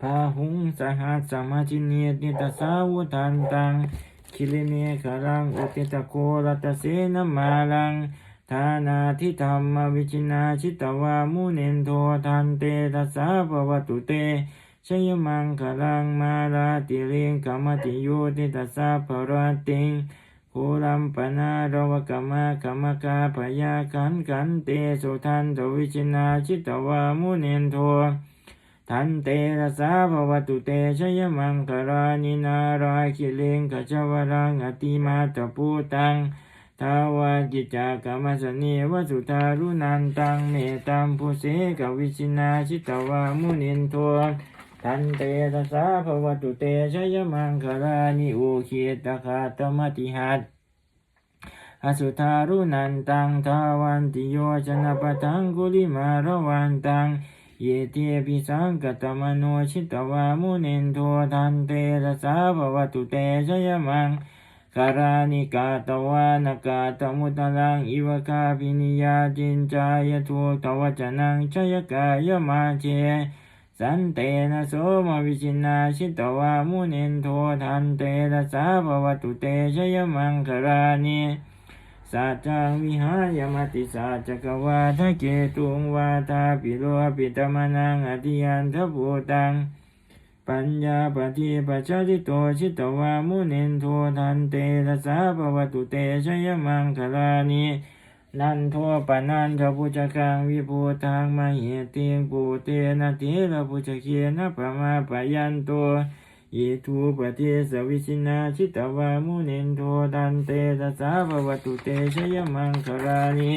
พาหุงสหัสสมาจิเนียติตาสาวุทันตังคิลิเนคารังอุติตะโครัตเสนมาลังทานาทิธรรมวิจินาชิตวามุเนนโททันเตตัสสะภวตุเตชยมังคลังมาลาติเริงกามติโยติตัสสะภรติงโคลัมปนารวกมะกมกาปยาขันขันเตสุทันตวิชินาชิตวามุเนนโท ทันเตระสาภวตุเตชยมังครานินาราคิเลงขจวรังอติมาตปูตังทาวากิจากรรมสเนวสุทารุนันตังเมตัมพุเสกวิชินาชิตวามุเนนโททันเตตัสสะภวตุเตชยมังคลานิโอุคิตคาตมติหัตอสุทารุนันตังทาวันติโยชนะปะทังกุลิมารวันตัง เยเตปิสังกตมโนชิตวามุเนนโททันเตตัสสะภวตุเตชยมังคารานิกาตวานกาตมุตลังอิวคาปินิยาจินจายทุตวจนังชยกายมาเจสันเตนะโสมวิชินาชิตวามุเนนโททันเตระสาภวตุเตชยมังครานิ สัจจังวิหายมติสัจจกวาทะเกตุงวาทาปิโลปิตมนังอธิยันทภูตัง ปัญญาปฏิปัจจติโตชิตวามุเนนโททันเตระสาภวตุเตชยมังครานินันโทปนันทพุจกังวิภูตังมเหติงปูเตนะเทระพุจเคียนะปะมาปยันโต อิทูปเทสวิชินาชิตวามุเนนโททันเตระสาภวตุเตชยมังครานิ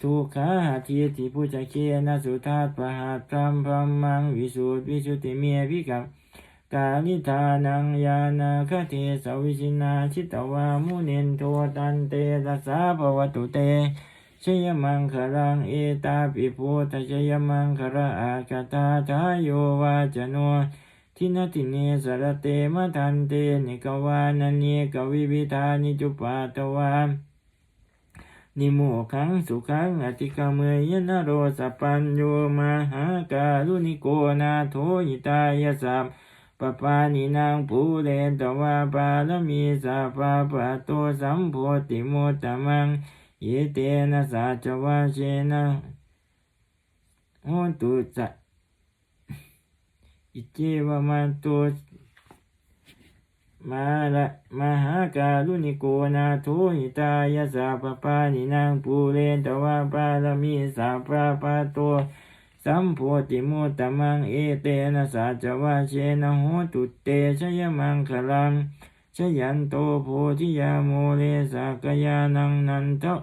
ทุกขาหาทีติพุจเคียนะสุทัสปะหัตตัมพมมังวิสุทธิวิสุทธิเมียวิกังกาลิทานังยานาคเทสวิชินาชิตวามุเนนโทตันเตตสสะภวตุเตชยมังคลังเอตาปิโพทชยมังคระอากาตาทายโยวาจโน ทินาติเนสรเตมะทันเตนิกวานันเนกวิวิธานิจุปาตวานิโมขังสุขังอติกาเมยนโรสปัญโยมหาการุณิโกนาโทหิตายสัพปปานินางปูเรนตวาปาลมีสัพปะปะโตสัมโพติโมตมังเยเตนะสัจวาเชนะโหตุจะ อิเจวะมันโตมาละมหาการุณิโกนาโทหิตายาสาปปานินางปูเรนตวาปาลมีสาปาปาโตสัมโพติโมตตมังเอเตนะสัจวาเชนะโหตุเตชยมังคลังชยันโตโพธิยาโมเลสากยานังนันทะ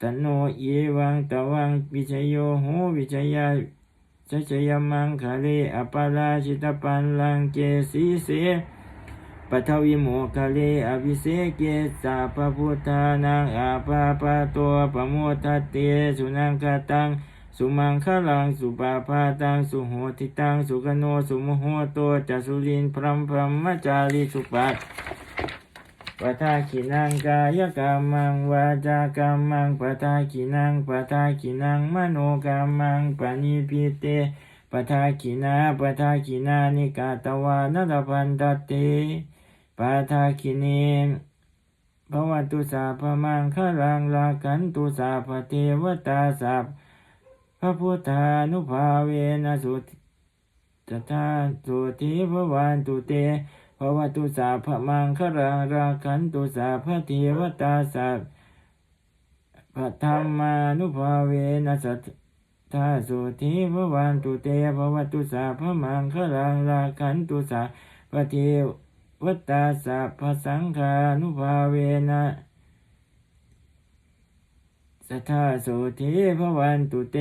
ตโนเยวังตวังวิชโยโหวิชยา ชชยมังคะเลอปาราชิตปันลังเกสีเสปัทวิโมคะเลอภิเสเกสาปพุทธานังอาปาปะตัวปโมทัตเตสุนังคตังสุมังคลังสุปาพาตังสุโหติตังสุกโนสุมโหโตจัสุลินพรมพรมมจาริสุปัต ปะทาขินังกายกรรมังวาจากรรมังปะทาขินังปะทาขินังมโนกรรมังปณิพิเตปะทาขินาปะทาขินานิกาตวานรพันตเตปะทาขิเนภวตุสาพมังคลังลากันตุสาพเทวตาสัพพระพุทธานุภาเวนะสุตตาสุทิภวันตุเต ภวตุสาพมังครังราคันตุสาพเทวตาสัพพธรรมานุภาเวนัสทาสุทิภวันตุเตภวตุสาพมังครังราคันตุสาพเทวตาสัพพสังฆานุภาเวนะสัทธาสุทิภวันตุเต